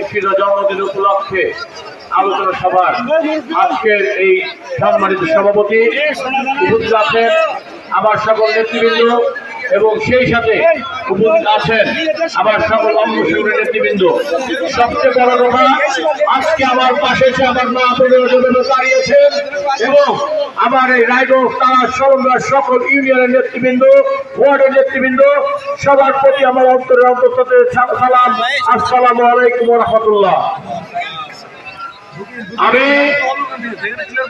একটি জন্মদিন উপলক্ষে আলোচনা সভার আজকের এই সম্মানিত সভাপতি আমার সকল নেতৃবৃন্দ এবং সেই সাথে উপস্থিত আছেন আমার সকল অঙ্গসংগঠনের নেতৃবৃন্দ। সবচেয়ে বড় কথা আজকে আমার পাশে এসে আমার মা জন্য দাঁড়িয়েছেন এবং আমার এই রায়গঞ্জ তারা সরঞ্জার সকল ইউনিয়নের নেতৃবৃন্দ ওয়ার্ডের নেতৃবৃন্দ সবার প্রতি আমার অন্তরের অন্তর্সাথে সালাম আসসালামু আলাইকুম রহমতুল্লাহ। আমি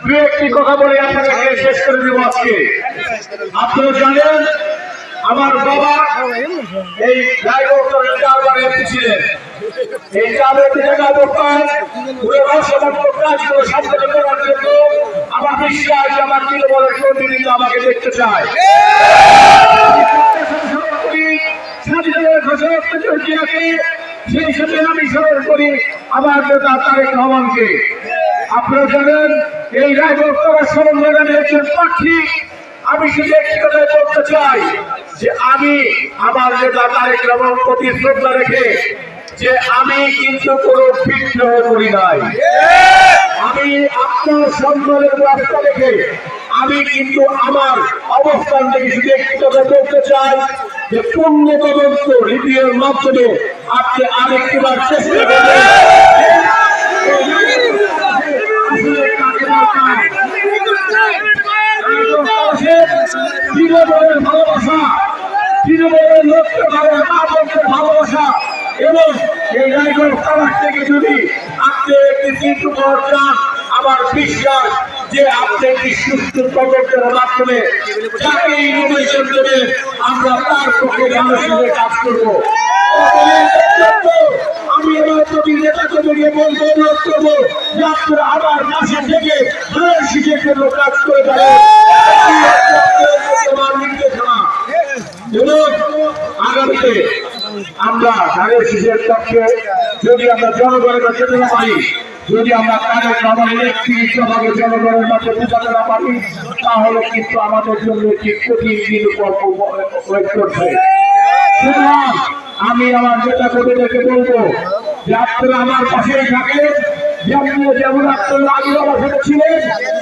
দু একটি কথা বলে আপনাদেরকে শেষ করে দেবো আজকে। আপনারা জানেন আমার বাবা এই এমপি ছিলেন এই কাজগুলো করার জন্য আমার বিশ্বাস আমার কর্মীবৃন্দ আমাকে দেখতে সেই আমি স্মরণ করি আমার নেতা তারেক রহমানকে। আপনারা জানেন, এই রায়গঞ্জ সম্মেলনের একজন প্রার্থী আমি একটি কথা বলতে চাই। যে আমি আমার নেতা তারেক রহমান প্রতি শ্রদ্ধা রেখে যে আমি কিন্তু কোনো বিদ্রোহ করি নাই। আমি আপনার সম্মানের রাস্তা রেখে আমি কিন্তু আমার অবস্থান থেকে শুধু একটি কথা বলতে চাই যে পূর্ণ তদন্ত রিভিউর মাধ্যমে আপনি আরেকটিবার চেষ্টা করবেন। দরকার? তৃণমূলের ভালোবাসা তৃণমূলের লোককে ভালো মা বোনকে ভালোবাসা। এবং এই রায়গঞ্জ তালাক থেকে যদি আপনি একটি চিন্তা পাওয়ার চান আমার বিশ্বাস যে আপনি একটি সুস্থ তদন্তের মাধ্যমে যাকে ইনোভেশন দেবে, আমরা তার পক্ষে মানুষের কাজ করব। আমি আমার প্রতি নেতাকে জড়িয়ে বলব, অনুরোধ করব যে আপনারা আবার মাসে থেকে জন্য কাজ করে যাবেন আমার নির্দেশনা এবং জনগণের কাছে না আমাদের আমি আমার নেতা কর্মীদেরকে বলব আপনারা আমার পাশেই থাকেন যেমন যেমন আপনারা আগে আমার সাথে ছিলেন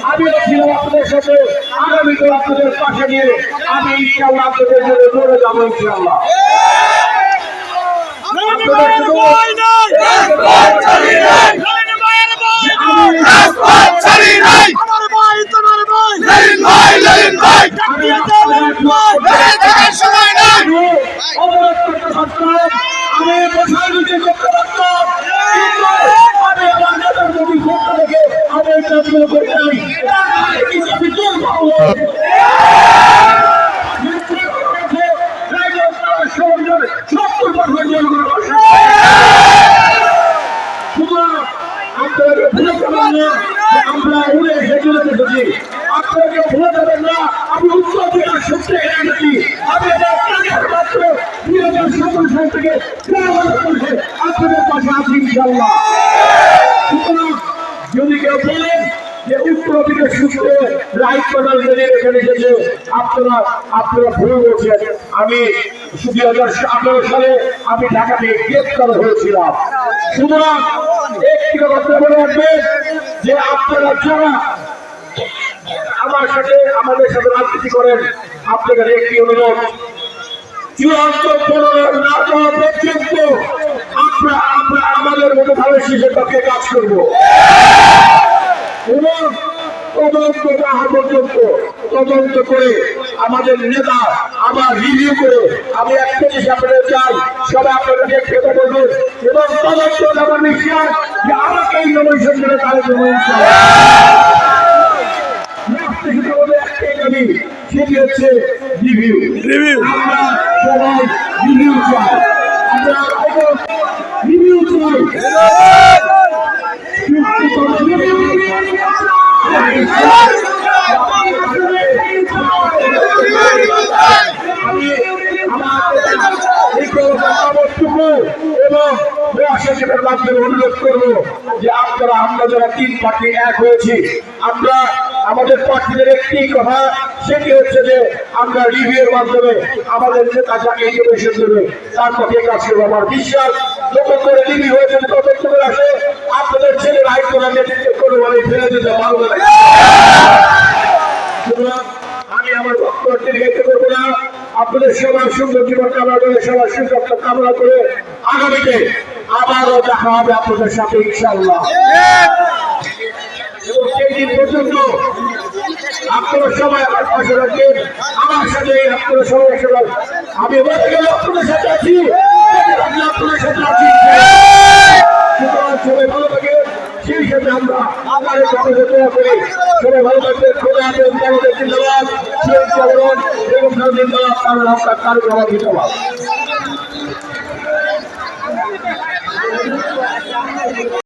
আমিও ছিলাম আপনাদের সাথে। আগামীতে আপনাদের পাশে নিয়ে আমি ইনশাল্লাহ আপনাদের জন্য দৌড়ে যাব ইনশাল্লাহ পারতাম আমি আমার উড়ে এসে চলে এসেছি আপনাকে ভুলে যাবেন না আমি উত্তর দিকের সূত্রে এসেছি আমি মাত্র দুই হাজার সতেরো সাল থেকে আপনাদের পাশে আছি ইনশাল্লাহ সুতরাং যদি কেউ বলেন যে উত্তর দিকের সূত্রে রাইট করার জন্য এখানে এসেছে, আপনারা আপনারা ভুল বলছেন। আমি দুই হাজার আঠারো সালে আমি ঢাকাতে গ্রেপ্তার হয়েছিলাম। সুতরাং একটি কথা মনে রাখবেন যে আপনারা যারা আমার সাথে, আমাদের সাথে রাজনীতি করেন, আপনাদের একটি অনুরোধ চূড়ান্ত মনোনয়ন না দেওয়া পর্যন্ত আমরা আমরা আমাদের মতো ভালো শিশুর কাজ করব। এবং তদন্ত যাহা পর্যন্ত তদন্ত করে আমাদের নেতা আবার রিভিউ করে আমি একটা জিনিস আপনাদের চাই সবাই আপনাদেরকে খেতে বলবেন এবং তদন্ত আমার বিশ্বাস যে আমাকে এই নমিশন করে নমিশন সেটি হচ্ছে রিভিউ Review. আমরা সবাই আমরা রিভিউ চাই এবং করব যে আমরা যারা তিন পার্টি এক হয়েছি আমরা আমাদের প্রার্থীদের একটি কথা, সেটি হচ্ছে যে আমরা রিভিউর মাধ্যমে আমাদের নেতা যাকে ইনফরমেশন দেবে। তার কথা কাজ করব আমার বিশ্বাস। যখন করে রিভিউ হয়েছে তখন করে আসে। আপনাদের ছেলে রাইট করার নেতৃত্বে কোনোভাবে ফেলে দিতে পারব না। আমি আমার বক্তব্য দীর্ঘায়িত করব না। আপনাদের সবার সুন্দর জীবন কামনা করে, সবার সুন্দর কামনা করে আগামীতে আবারও দেখা হবে আপনাদের সাথে ইনশাল্লাহ দিন পর্যন্ত আপনারা সবাই আমার পাশে রাখবেন আমার সাথে আপনারা সবাই একসাথে আমি বলতে গেলে আপনাদের সাথে আছি। আপনাদের সাথে আছি। সুতরাং সবাই ভালো থাকে। সেই সাথে আমরা আপনাদের দোয়া করি সবাই ভালো থাকবেন। এবং জিন্দাবাদ কারণ আপনার কারণ আমার